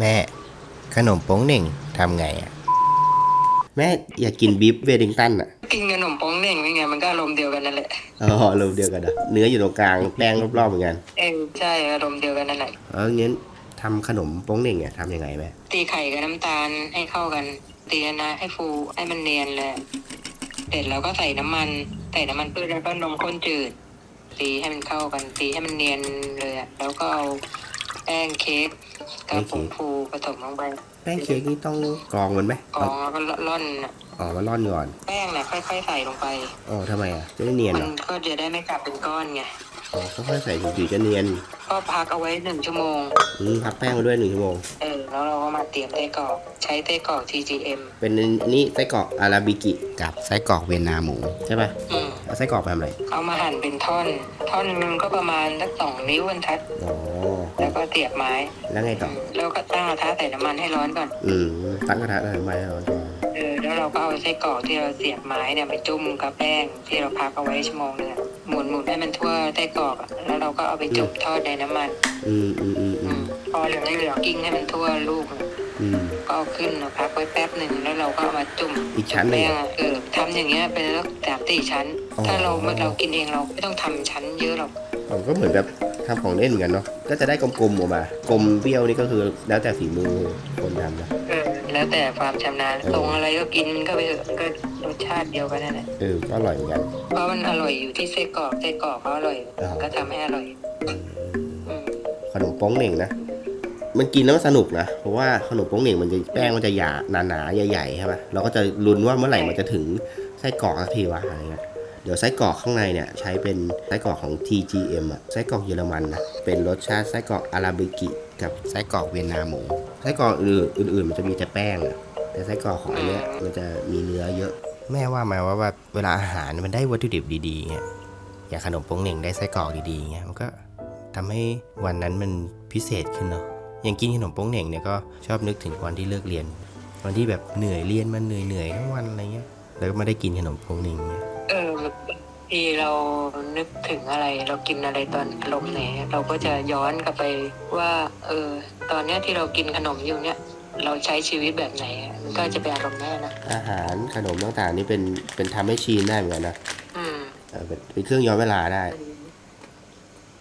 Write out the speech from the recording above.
แม่ ขนมโป้งเหน่งทำไงอะแม่อยากกินบีฟเวดิงตันอะกินขนมโป้งเหน่งเป็นไงมันก็อารมณ์เดียวกันนั่นแหละอ๋อเราเดียวกันอะเนื้ออยู่ตรงกลางแป้งรอบๆเหมือนกันเออใช่อารมณ์เดียวกันนั่นแหละเอองั้นทำขนมโป้งเหน่งเนี่ยทำยังไงแม่ตีไข่กับน้ำตาลให้เข้ากันตีนะให้ฟูให้มันเนียนเลยเสร็จแล้วก็ใส่น้ำมันใส่น้ำมันพืชแล้วก็นมข้นจืดตีให้มันเข้ากันตีให้มันเนียนเลยอะแล้วก็เอา แป้งเค้กกับผงฟูผสมลงไปแป้งเค้กนี่ต้องกรองมันไหมกรองแล้วก็ร่อนน่ะอ๋อมาร่อนก่อน แป้งเนี่ยค่อยๆใส่ลงไปอ๋อทำไมอะจะได้เนียนมัเหรนอก็จะได้ไม่กลับเป็นก้อนไงอ๋อค่อยๆใส่ถึงๆจะเนียนก็พักเอาไว้หนึ่งชั่วโมงอืมพักแป้งมาด้วยหนึ่งชั่วโมงเออแล้วเราก็มาเตรียมไส้กรอกใช้ไส้กรอก TGM เป็นอันนี้ไส้กรอกอาราบิกิกับไส้กรอกเวียนนาหมูใช่ป่ะอืม เอาไส้กรอกไปทำอะไรเอามาหั่นเป็นท่อน ท่อนหนึงก็ประมาณสักสองนิ้วบรรทัด อ๋อแล้วก็เสียบไม้แล้วไงต่อมแล้วก็ตั้งกระทะใส่น้ำมันให้ร้อนก่อน อืมตั้งกระทะได้ไหมเอาก่อนเออ แล้วเราก็เอาไส้กรอกที่เราเสียบไม้เนี่ยไปจุ่มกับแป้งที่เราพักเอาไว้ชั่วโมงนึงอะหมุนหมุนให้มันทั่วไส้กรอกอะแล้วเราก็เอาไปจุ่มทอดในน้ำมัน อืมอืมอืมอือืมมพอเหลืองเหลืองๆกิ้งให้มันทั่วลูกอะอืม ก็เอาขึ้นมาพักไว้แป๊บหนึ่งแล้วเราก็เอามาจุ่มอีกชั้นหนึ่งแป้งอะเออทำอย่างเงี้ยเป็นแล้วสามสี่ชั้นอ๋อถ้าเราเรากินเองเราไม่ต้องทำชั้นเยอะหรอกผมก็เหมือนแบบทำของเล่นเหมือนกันเนาะก็จะได้กลมๆออกมากลมเปรี้ยวนี่ก็คือแล้วแต่ฝีมือคนทำนะเออแล้วแต่ความชำนาญเออตรงอะไรก็กินมันก็ไปเถอะมันก็รสชาติเดียวกันนั่นแหละเออก็อร่อยเหมือนกันเพราะมันอร่อยอยู่ที่ไส้กรอกไส้กรอกเขาอร่อยอ๋อก็ทำให้อร่อยอืมขนมโป้งเหน่งนะ มันกินแล้วมันสนุกนะ เพราะว่าขนมโป้งเหน่งมันจะแป้งมันจะหยาหนาๆใหญ่ๆใช่ปะเราก็จะลุ้นว่าเมื่อไหร่มันจะถึงไส้กรอกสักทีวะอะไรเงี้ยเดี๋ยวไส้กรอกข้างในเนี่ยใช้เป็นไส้กรอกของ TGM อะไส้กรอกเยอรมันนะเป็นรสชาติไส้กรอกอาราบิกิกับไส้กรอกเวียนนาหมูไส้กรอกอื่นๆมันจะมีแต่แป้งอะแต่ไส้กรอกของอันเนี้ยมันจะมีเนื้อเยอะ แม่ว่ามาว่าว่าเวลาอาหารมันได้วัตถุดิบดีๆเงี้ยอย่างขนมโป้งเหน่งได้ไส้กรอกดีๆเงี้ยมันก็ทำให้วันนั้นมันพิเศษขึ้นเนาะ อย่างกินขนมโป้งเหน่งเนี่ยก็ชอบนึกถึงวันที่เลิกเรียน วันที่แบบเหนื่อยเรียนมันเหนื่อยเหนื่อยๆทั้งวันอะไรเงี้ย แล้วก็ไม่ได้กินขนมโป้งเหน่งเงี้ยเออที่เรานึกถึงอะไรเรากินอะไรตอนอารมณ์ไหนเราก็จะย้อนกลับไปว่า เออ ตอนเนี้ยที่เรากินขนมอยู่เนี่ย เราใช้ชีวิตแบบไหนอะมันก็จะเป็นอารมณ์แน่นะอาหารขนมต่างๆนี่เป็นเป็นทำให้ชีนได้เหมือนกันนะอืมเออเป็นเป็นเครื่องย้อนเวลาได้ อืม